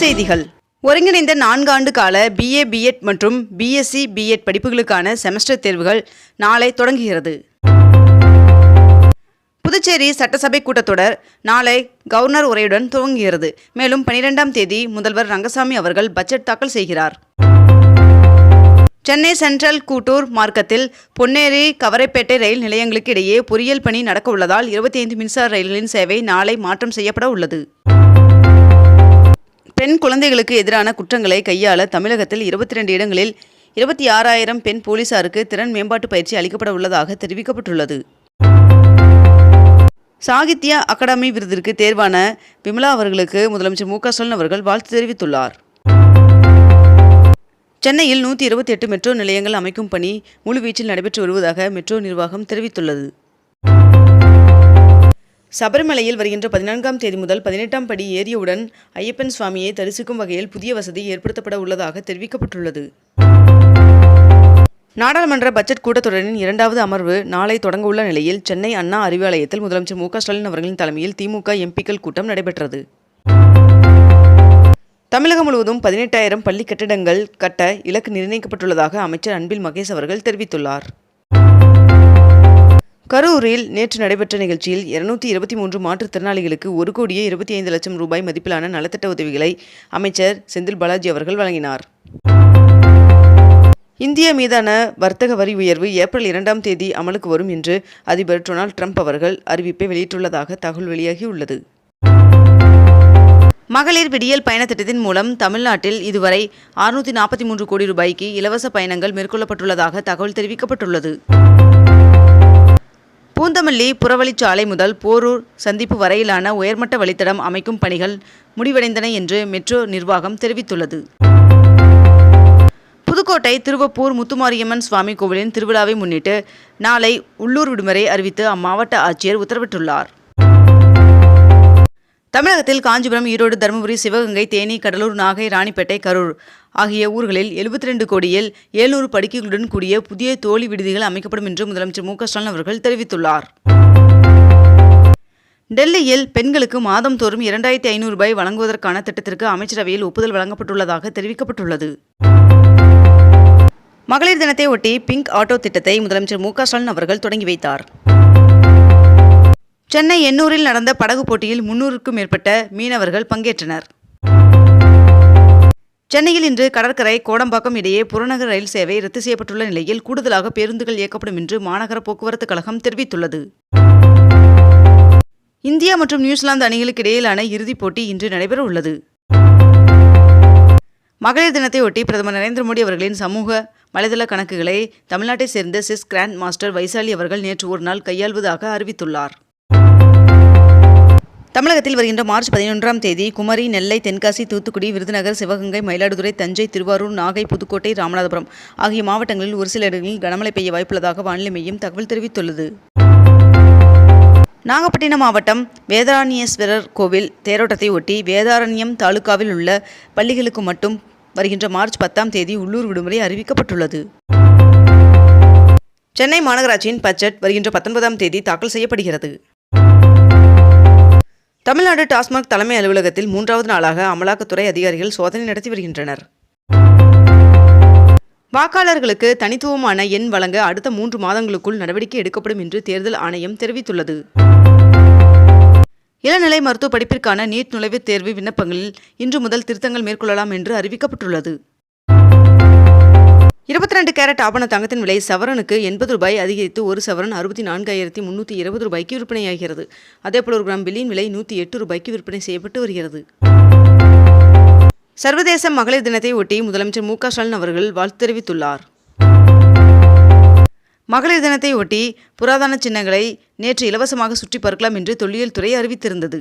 செய்திகள். ஒருங்கிணைந்த நான்காண்டு கால பிஏ பிஎட் மற்றும் பிஎஸ்சி பிஎட் படிப்புகளுக்கான செமஸ்டர் தேர்வுகள் நாளை தொடங்குகிறது. புதுச்சேரி சட்டசபை கூட்டத்தொடர் நாளை கவர்னர் உரையுடன் துவங்குகிறது. மேலும் பனிரெண்டாம் தேதி முதல்வர் ரங்கசாமி அவர்கள் பட்ஜெட் தாக்கல் செய்கிறார். சென்னை சென்ட்ரல் கூட்டூர் மார்க்கத்தில் பொன்னேரி கவரைப்பேட்டை ரயில் நிலையங்களுக்கு இடையே பொறியியல் பணி நடக்க உள்ளதால் இருபத்தி ஐந்து மின்சார ரயில்களின் சேவை நாளை மாற்றம் செய்யப்பட உள்ளது. பெண் குழந்தைகளுக்கு எதிரான குற்றங்களை கையாள தமிழகத்தில் இருபத்தி ரெண்டு இடங்களில் இருபத்தி ஆறாயிரம் பெண் போலீசாருக்கு திறன் மேம்பாட்டு பயிற்சி அளிக்கப்பட உள்ளதாக தெரிவிக்கப்பட்டுள்ளது. சாகித்ய அகாடமி விருதிற்கு தேர்வான விமலா அவர்களுக்கு முதலமைச்சர் மு க ஸ்டாலின் அவர்கள் வாழ்த்து தெரிவித்துள்ளார். சென்னையில் நூற்றி இருபத்தி எட்டு மெட்ரோ நிலையங்கள் அமைக்கும் பணி முழுவீச்சில் நடைபெற்று வருவதாக மெட்ரோ நிர்வாகம் தெரிவித்துள்ளது. சபரிமலையில் வருகின்ற பதினான்காம் தேதி முதல் பதினெட்டாம் படி ஏறியவுடன் ஐயப்பன் சுவாமியை தரிசிக்கும் வகையில் புதிய வசதி ஏற்படுத்தப்பட உள்ளதாக தெரிவிக்கப்பட்டுள்ளது. நாடாளுமன்ற பட்ஜெட் கூட்டத்தொடரின் இரண்டாவது அமர்வு நாளை தொடங்கவுள்ள நிலையில் சென்னை அண்ணா அறிவாலயத்தில் முதலமைச்சர் மு ஸ்டாலின் அவர்களின் தலைமையில் திமுக எம்பிக்கள் கூட்டம் நடைபெற்றது. தமிழகம் முழுவதும் பதினெட்டாயிரம் பள்ளி கட்டிடங்கள் கட்ட இலக்கு நிர்ணயிக்கப்பட்டுள்ளதாக அமைச்சர் அன்பில் மகேஷ் அவர்கள் தெரிவித்துள்ளார். கரூரில் நேற்று நடைபெற்ற நிகழ்ச்சியில் இருநூத்தி இருபத்தி மூன்று மாற்றுத்திறனாளிகளுக்கு ஒரு கோடியே இருபத்தி ஐந்து லட்சம் ரூபாய் மதிப்பிலான நலத்திட்ட உதவிகளை அமைச்சர் செந்தில் பாலாஜி அவர்கள் வழங்கினார். இந்தியா மீதான வர்த்தக வரி உயர்வு ஏப்ரல் இரண்டாம் தேதி அமலுக்கு வரும் என்று அதிபர் டொனால்ட் ட்ரம்ப் அவர்கள் அறிவிப்பை வெளியிட்டுள்ளதாக தகவல் வெளியாகியுள்ளது. மகளிர் விடியல் பயண திட்டத்தின் மூலம் தமிழ்நாட்டில் இதுவரை அறுநூற்றி நாற்பத்தி மூன்று கோடி ரூபாய்க்கு இலவச பயணங்கள் மேற்கொள்ளப்பட்டுள்ளதாக தகவல் தெரிவிக்கப்பட்டுள்ளது. பூந்தமல்லி புறவழிச்சாலை முதல் போரூர் சந்திப்பு வரையிலான உயர்மட்ட வழித்தடம் அமைக்கும் பணிகள் முடிவடைந்தன என்று மெட்ரோ நிர்வாகம் தெரிவித்துள்ளது. புதுக்கோட்டை திருவப்பூர் முத்துமாரியம்மன் சுவாமி கோவிலின் திருவிழாவை முன்னிட்டு நாளை உள்ளூர் விடுமுறை அறிவித்து அம்மாவட்ட ஆட்சியர் உத்தரவிட்டுள்ளார். தமிழகத்தில் காஞ்சிபுரம் ஈரோடு தருமபுரி சிவகங்கை தேனி கடலூர் நாகை ராணிப்பேட்டை கரூர் ஆகிய ஊர்களில் எழுபத்தி ரெண்டு கோடியில் ஏழுநூறு படுக்கைகளுடன் கூடிய புதிய தோழி விடுதிகள் அமைக்கப்படும் என்று முதலமைச்சர் மு ஸ்டாலின் அவர்கள் தெரிவித்துள்ளார். டெல்லியில் பெண்களுக்கு மாதம் தோறும் இரண்டாயிரத்தி ஐநூறு ரூபாய் வழங்குவதற்கான திட்டத்திற்கு அமைச்சரவையில் ஒப்புதல் வழங்கப்பட்டுள்ளதாக தெரிவிக்கப்பட்டுள்ளது. மகளிர் தினத்தை ஒட்டி பிங்க் ஆட்டோ திட்டத்தை முதலமைச்சர் மு ஸ்டாலின் அவர்கள் தொடங்கி வைத்தார். சென்னை எண்ணூரில் நடந்த படகு போட்டியில் முன்னூறுக்கும் மேற்பட்ட மீனவர்கள் பங்கேற்றனர். சென்னையில் இன்று கடற்கரை கோடம்பாக்கம் இடையே புறநகர் ரயில் சேவை ரத்து செய்யப்பட்டுள்ள நிலையில் கூடுதலாக பேருந்துகள் இயக்கப்படும் என்று மாநகர போக்குவரத்து கழகம் தெரிவித்துள்ளது. இந்தியா மற்றும் நியூசிலாந்து அணிகளுக்கு இடையிலான இறுதிப் போட்டி இன்று நடைபெற உள்ளது. மகளிர் தினத்தையொட்டி பிரதமர் நரேந்திர மோடி அவர்களின் சமூக வலைதள கணக்குகளை தமிழ்நாட்டைச் சேர்ந்த செஸ் கிராண்ட் மாஸ்டர் வைசாலி அவர்கள் நேற்று ஒரு நாள் கையாள்வதாக அறிவித்துள்ளார். தமிழகத்தில் வருகின்ற மார்ச் பதினொன்றாம் தேதி குமரி நெல்லை தென்காசி தூத்துக்குடி விருதுநகர் சிவகங்கை மயிலாடுதுறை தஞ்சை திருவாரூர் நாகை புதுக்கோட்டை ராமநாதபுரம் ஆகிய மாவட்டங்களில் ஒரு சில இடங்களில் கனமழை பெய்ய வாய்ப்புள்ளதாக வானிலை மையம் தகவல் தெரிவித்துள்ளது. நாகப்பட்டினம் மாவட்டம் வேதாரண்யேஸ்வரர் கோவில் தேரோட்டத்தை ஒட்டி வேதாரண்யம் தாலுகாவில் உள்ள பள்ளிகளுக்கு மட்டும் வருகின்ற மார்ச் பத்தாம் தேதி உள்ளூர் விடுமுறை அறிவிக்கப்பட்டுள்ளது. சென்னை மாநகராட்சியின் பட்ஜெட் வருகின்ற பத்தொன்பதாம் தேதி தாக்கல் செய்யப்படுகிறது. தமிழ்நாடு டாஸ்மாக் தலைமை அலுவலகத்தில் மூன்றாவது நாளாக அமலாக்கத்துறை அதிகாரிகள் சோதனை நடத்தி வருகின்றனர். வாக்காளர்களுக்கு தனித்துவமான எண் வழங்க அடுத்த மூன்று மாதங்களுக்குள் நடவடிக்கை எடுக்கப்படும் என்று தேர்தல் ஆணையம் தெரிவித்துள்ளது. இளநிலை மருத்துவ படிப்பிற்கான நீட் நுழைவுத் தேர்வு விண்ணப்பங்களில் இன்று முதல் திருத்தங்கள் மேற்கொள்ளலாம் என்று அறிவிக்கப்பட்டுள்ளது. இருபத்தி ரெண்டு கேரட் ஆபண தங்கத்தின் விலை சவரனுக்கு எண்பது ரூபாய் அதிகரித்து ஒரு சவரன் அறுபத்தி நான்காயிரத்தி முன்னூற்றி இருபது ரூபாய்க்கு விற்பனையாகிறது. அதேபோல் ஒரு கிராம் பில்லியின் விலை நூற்றி எட்டு ரூபாய்க்கு விற்பனை செய்யப்பட்டு வருகிறது. சர்வதேச மகளிர் தினத்தை ஒட்டி முதலமைச்சர் மு ஸ்டாலின் அவர்கள் வாழ்த்து தெரிவித்துள்ளார். மகளிர் தினத்தை ஒட்டி புராதன சின்னங்களை நேற்று இலவசமாக சுற்றி பார்க்கலாம் என்று தொல்லியல் துறை அறிவித்திருந்தது.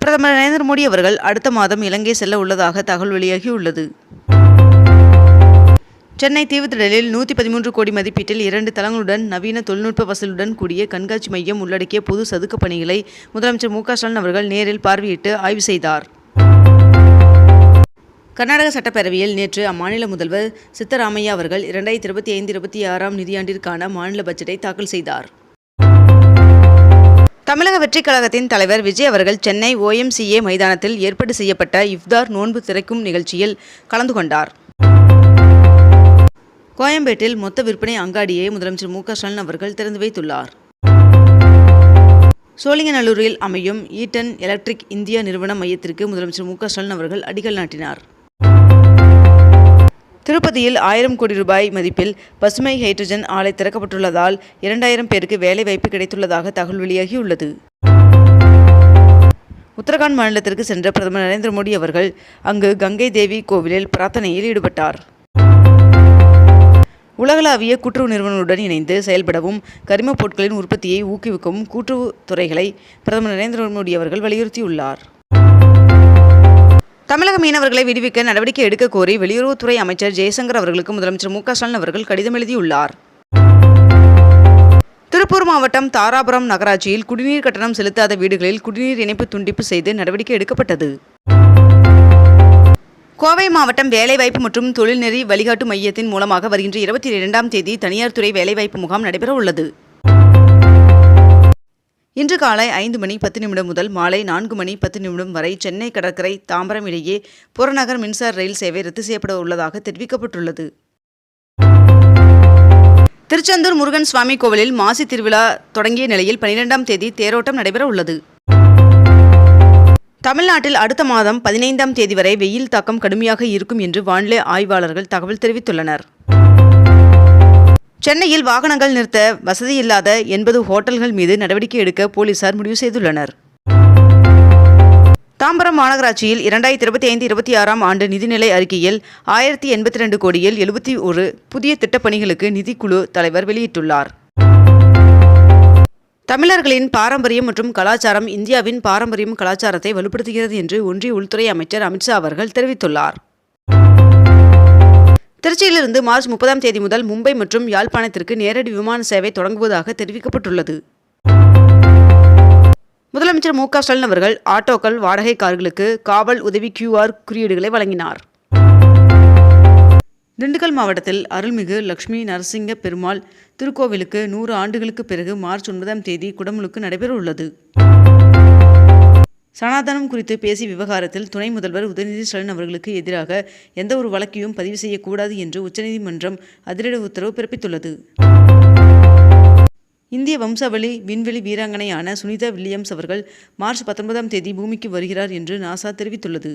பிரதமர் நரேந்திர மோடி அவர்கள் அடுத்த மாதம் இலங்கை செல்ல உள்ளதாக தகவல் வெளியாகியுள்ளது. சென்னை தீவுத்திடலில் நூற்றி பதிமூன்று கோடி மதிப்பீட்டில் இரண்டு தளங்களுடன் நவீன தொழில்நுட்ப வசதியுடன் கூடிய கண்காட்சி மையம் உள்ளடக்கிய பொது சதுக்க பணிகளை முதலமைச்சர் மு ஸ்டாலின் அவர்கள் நேரில் பார்வையிட்டு ஆய்வு செய்தார். கர்நாடக சட்டப்பேரவையில் நேற்று அம்மாநில முதல்வர் சித்தராமையா அவர்கள் இரண்டாயிரத்தி இருபத்தி ஐந்து இருபத்தி ஆறாம் நிதியாண்டிற்கான மாநில பட்ஜெட்டை தாக்கல் செய்தார். தமிழக வெற்றிக் கழகத்தின் தலைவர் விஜய் அவர்கள் சென்னை ஓஎம்சிஏ மைதானத்தில் ஏற்பாடு செய்யப்பட்ட இஃப்தார் நோன்பு திறக்கும் நிகழ்ச்சியில் கலந்து கொண்டார். கோயம்பேட்டில் மொத்த விற்பனை அங்காடியை முதலமைச்சர் மு க ஸ்டாலின் அவர்கள் திறந்து வைத்துள்ளார். சோழிங்கநல்லூரில் அமையும் ஈட்டன் எலக்ட்ரிக் இந்தியா நிறுவன மையத்திற்கு முதலமைச்சர் மு க ஸ்டாலின் அவர்கள் அடிக்கல் நாட்டினார். திருப்பதியில் ஆயிரம் கோடி ரூபாய் மதிப்பில் பசுமை ஹைட்ரஜன் ஆலை திறக்கப்பட்டுள்ளதால் இரண்டாயிரம் பேருக்கு வேலை வாய்ப்பு கிடைத்துள்ளதாக தகவல் வெளியாகியுள்ளது. உத்தரகாண்ட் மாநிலத்திற்கு சென்ற பிரதமர் நரேந்திர மோடி அவர்கள் அங்கு கங்கை தேவி கோவிலில் பிரார்த்தனையில் ஈடுபட்டார். உலகளாவிய கூட்டுறவு நிறுவனங்களுடன் இணைந்து செயல்படவும் கரிமப் பொருட்களின் உற்பத்தியை ஊக்குவிக்கவும் கூட்டுறவு துறைகளை பிரதமர் நரேந்திர மோடி அவர்கள் வலியுறுத்தியுள்ளார். தமிழக மீனவர்களை விடுவிக்க நடவடிக்கை எடுக்க கோரி வெளியுறவுத்துறை அமைச்சர் ஜெயசங்கர் அவர்களுக்கு முதலமைச்சர் மு க ஸ்டாலின் அவர்கள் கடிதம் எழுதியுள்ளார். திருப்பூர் மாவட்டம் தாராபுரம் நகராட்சியில் குடிநீர் கட்டணம் செலுத்தாத வீடுகளில் குடிநீர் இணைப்பு துண்டிப்பு செய்து நடவடிக்கை எடுக்கப்பட்டது. கோவை மாவட்டம் வேலைவாய்ப்பு மற்றும் தொழில்நெறி வழிகாட்டு மையத்தின் மூலமாக வருகின்ற இருபத்தி இரண்டாம் தேதி தனியார் துறை வேலைவாய்ப்பு முகாம் நடைபெற உள்ளது. இன்று காலை ஐந்து மணி பத்து நிமிடம் முதல் மாலை நான்கு மணி பத்து நிமிடம் வரை சென்னை கடற்கரை தாம்பரம் இடையே புறநகர் மின்சார ரயில் சேவை ரத்து செய்யப்பட உள்ளதாக தெரிவிக்கப்பட்டுள்ளது. திருச்செந்தூர் முருகன் சுவாமி கோவிலில் மாசி திருவிழா தொடங்கிய நிலையில் பனிரெண்டாம் தேதி தேரோட்டம் நடைபெற உள்ளது. தமிழ்நாட்டில் அடுத்த மாதம் பதினைந்தாம் தேதி வரை வெயில் தாக்கம் கடுமையாக இருக்கும் என்று வானிலை ஆய்வாளர்கள் தகவல் தெரிவித்துள்ளனர். சென்னையில் வாகனங்கள் நிறுத்த வசதியில்லாத எண்பது ஹோட்டல்கள் மீது நடவடிக்கை எடுக்க போலீசார் முடிவு செய்துள்ளனர். தாம்பரம் மாநகராட்சியில் இரண்டாயிரத்தி இருபத்தி ஐந்து இருபத்தி ஆறாம் ஆண்டு நிதிநிலை அறிக்கையில் ஆயிரத்தி எண்பத்தி ரெண்டு கோடியில் எழுபத்தி ஒரு புதிய திட்டப்பணிகளுக்கு நிதிக்குழு தலைவர் வெளியிட்டுள்ளார். தமிழர்களின் பாரம்பரியம் மற்றும் கலாச்சாரம் இந்தியாவின் பாரம்பரியம் கலாச்சாரத்தை வலுப்படுத்துகிறது என்று ஒன்றிய உள்துறை அமைச்சர் அமித்ஷா அவர்கள் தெரிவித்துள்ளார். திருச்சியிலிருந்து மார்ச் முப்பதாம் தேதி முதல் மும்பை மற்றும் யாழ்ப்பாணத்திற்கு நேரடி விமான சேவை தொடங்குவதாக தெரிவிக்கப்பட்டுள்ளது. முதலமைச்சர் மு க ஸ்டாலின் அவர்கள் ஆட்டோக்கள் வாடகை கார்களுக்கு காவல் உதவி கியூஆர் குறியீடுகளை வழங்கினார். திண்டுக்கல் மாவட்டத்தில் அருள்மிகு லக்ஷ்மி நரசிங்க பெருமாள் திருக்கோவிலுக்கு நூறு ஆண்டுகளுக்கு பிறகு மார்ச் ஒன்பதாம் தேதி குடமுழுக்கு நடைபெறவுள்ளது. சனாதனம் குறித்து பேசிய விவகாரத்தில் துணை முதல்வர் உதயநிதி ஸ்டாலின் அவர்களுக்கு எதிராக எந்த ஒரு வழக்கையும் பதிவு செய்யக்கூடாது என்று உச்சநீதிமன்றம் அதிரடி உத்தரவு பிறப்பித்துள்ளது. இந்திய வம்சாவளி விண்வெளி வீராங்கனையான சுனிதா வில்லியம்ஸ் அவர்கள் மார்ச் பத்தொன்பதாம் தேதி பூமிக்கு வருகிறார் என்று நாசா தெரிவித்துள்ளது.